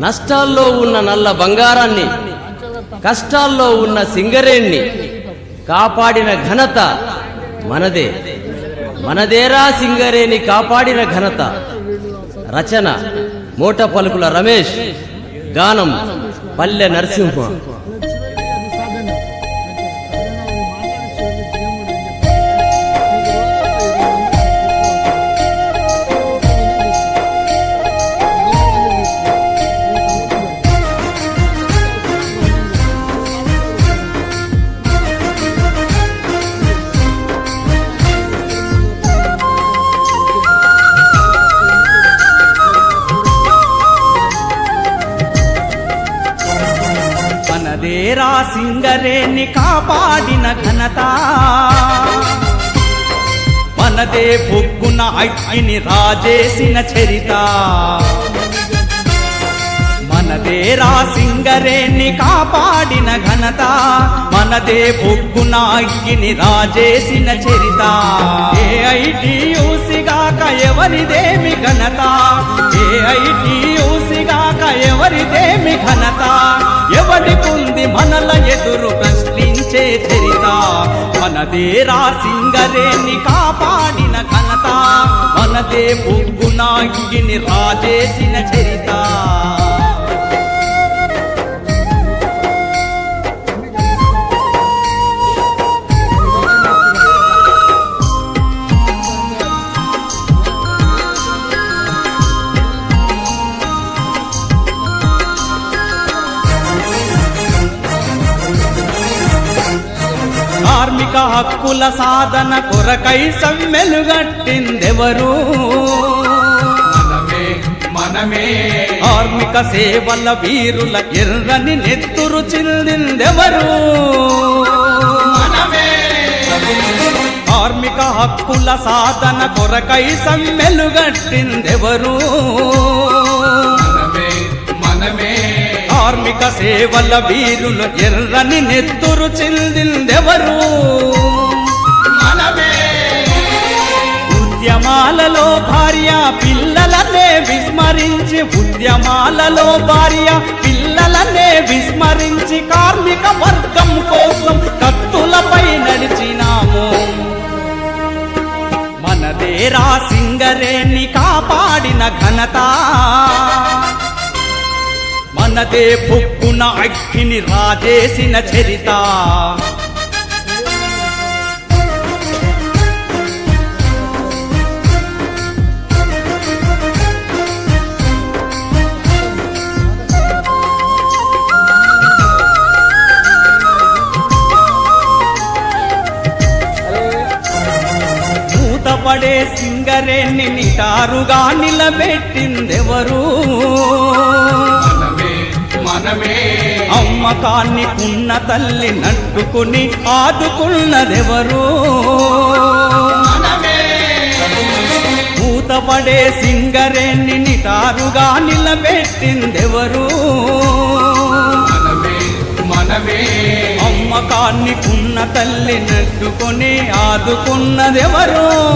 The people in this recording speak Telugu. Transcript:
నష్టాల్లో ఉన్న నల్ల బంగారాన్ని కష్టాల్లో ఉన్న సింగరేణ్ణి కాపాడిన ఘనత మనదే. మనదేరా సింగరేణి కాపాడిన ఘనత? రచన మూట పలుకుల రమేష్ గానం పల్లె నరసింహ. మనదేరా సింగరేణి కాపాడిన ఘనత. మనదే బొగ్గున అగ్గిని రాజేసిన చరిత. మనదేరా సింగరేణి కాపాడిన ఘనత. మనదే బొగ్గున అగ్గిని రాజేసిన చరిత. ఏ ఎవరిదేమి ఘనత? ఏ ఎవరిదేమి ఘనత? ఎవరికుంది మనల ఎదురు ప్రశ్నించే చరిత? మనదే సింగరేణి కాపాడిన ఘనత. మనదే బొగ్గునాగిని రాజేసిన చరిత. కార్మిక హక్కుల సాధన కొరకై సమ్మెలుగట్టిందెవరు మనమే కార్మిక సేవల వీరుల ఎర్రని నెత్తురు చిందిందెవరు? కార్మిక హక్కుల సాధన కొరకై సమ్మెలుగట్టిందెవరు మనమే మనమే. కార్మిక సేవల వీరుల ఎర్రని నెత్తురు చెందిందెవరు? ఉద్యమాలలో భార్య పిల్లలనే విస్మరించి ఉద్యమాలలో భార్య పిల్లలనే విస్మరించి కార్మిక వర్గం కోసం కత్తులపై నడిచినాము. మనదేరా సింగరేణి కాపాడిన ఘనత. ఉన్నదే బొక్కున అగ్గిని రాజేసిన చరిత. పడే సింగరేణి నిటారుగా నిలబెట్టిందెవరు? అమ్మకాన్ని కున్న తల్లి నట్టుకుని ఆదుకున్నదెవరు? మూతపడే సింగరేణి నిటారుగా నిలబెట్టిందెవరు? మనమే మనమే. అమ్మకాన్ని కున్న తల్లి నట్టుకొని ఆదుకున్నదెవరు?